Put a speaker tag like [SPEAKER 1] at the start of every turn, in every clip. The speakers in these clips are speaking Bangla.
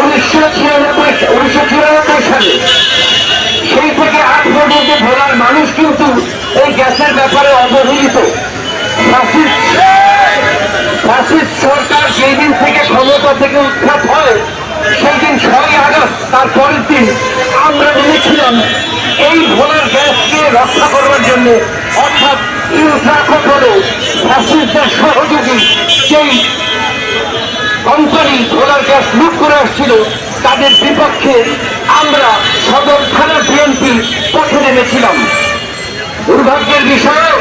[SPEAKER 1] উনিশশো ছিয়ানব্বই, উনিশশো চুরানব্বই সালে। সেই থেকে আট পর্যন্ত ভোলার মানুষ কিন্তু এই গ্যাসের ব্যাপারে অবহেলিত। ফ্যাসিস্ট সরকার যেই দিন থেকে ক্ষমতা থেকে উৎখাত হয় সেই দিন ছয় আগস্ট তার পরের দিন আমরা ভেবেছিলাম এই ভোলার গ্যাসকে রক্ষা করবার জন্য, অর্থাৎ ইউট্রাকট হল ফ্যাসিস্টদের সহযোগী সেই কোম্পানি ভোলার গ্যাস তাদের বিপক্ষে আমরা সদর থানা বিএনপি পথে নেমেছিলাম। দুর্ভাগ্যের বিষয়,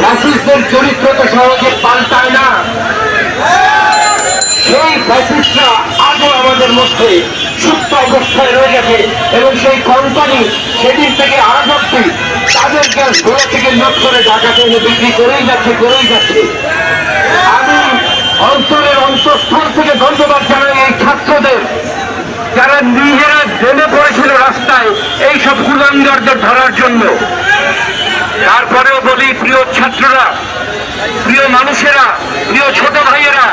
[SPEAKER 1] ফ্যাসিস্টদের চরিত্র তো সহজে পাল্টায় না। সেই ফ্যাসিস্টরা আজও আমাদের মধ্যে সুপ্ত অবস্থায় রয়ে গেছে এবং সেই কোম্পানি সেদিন থেকে আজ অব্দি তাদের গ্যাস ঘোড়া থেকে লোড করে ঢাকাতে এনে বিক্রি করেই যাচ্ছে করেই যাচ্ছে। আমি অন্তরের অন্তঃস্থল থেকে ধন্যবাদ জানাই এই ছাত্রদের। জেনে রাস্তায় এই সব কুলাঙ্গারদের ধরার জন্য। তারপরেও বলি, প্রিয় ছাত্ররা, প্রিয় মানুষেরা, প্রিয় ছোট ভাইয়েরা,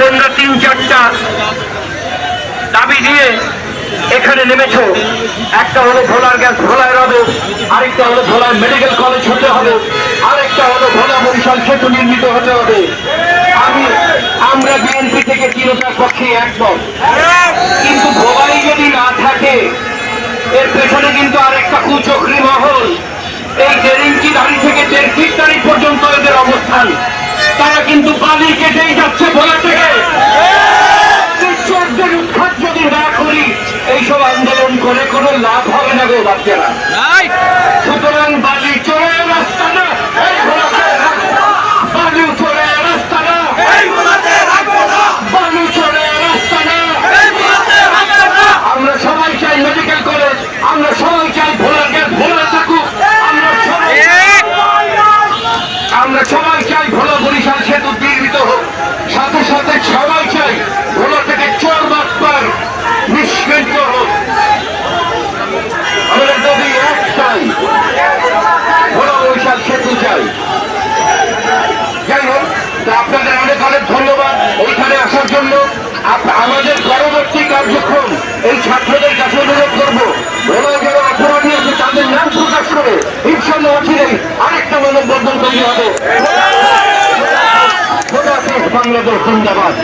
[SPEAKER 1] তোমরা তিন চারটা দাবি দিয়ে এখানে নেমেছো। একটা হলো ভোলার গ্যাস, ভোলায় হবে আরেকটা হলো ভোলার মেডিকেল কলেজ হতে হবে, আরেকটা হলো ভোলা বরিশাল সেতু নির্মিত হতে হবে। এর পেছনে কিন্তু আর একটা কুচক্রি মহল। এই দেড় ইঞ্চি দাঁড়ি থেকে দেড় ফিট দাঁড়ি পর্যন্ত এদের অবস্থান। তারা কিন্তু বালি কেটেই যাচ্ছে ভোলা থেকে। কৃষকদের উৎখাত যদি না করি এইসব আন্দোলন করে কোনো লাভ হবে না গো বাচ্চারা। সুতরাং বালি জন্য আমাদের পরবর্তী কার্যক্রম এই ছাত্রদের কাছে অনুরোধ করব। ওরা যারা অপরাধী আছে, তাদের নাম প্রকাশ করে ইনশাল্লাহ নেই আরেকটা মানববন্ধন তৈরি হবে। বাংলাদেশ জিন্দাবাদ।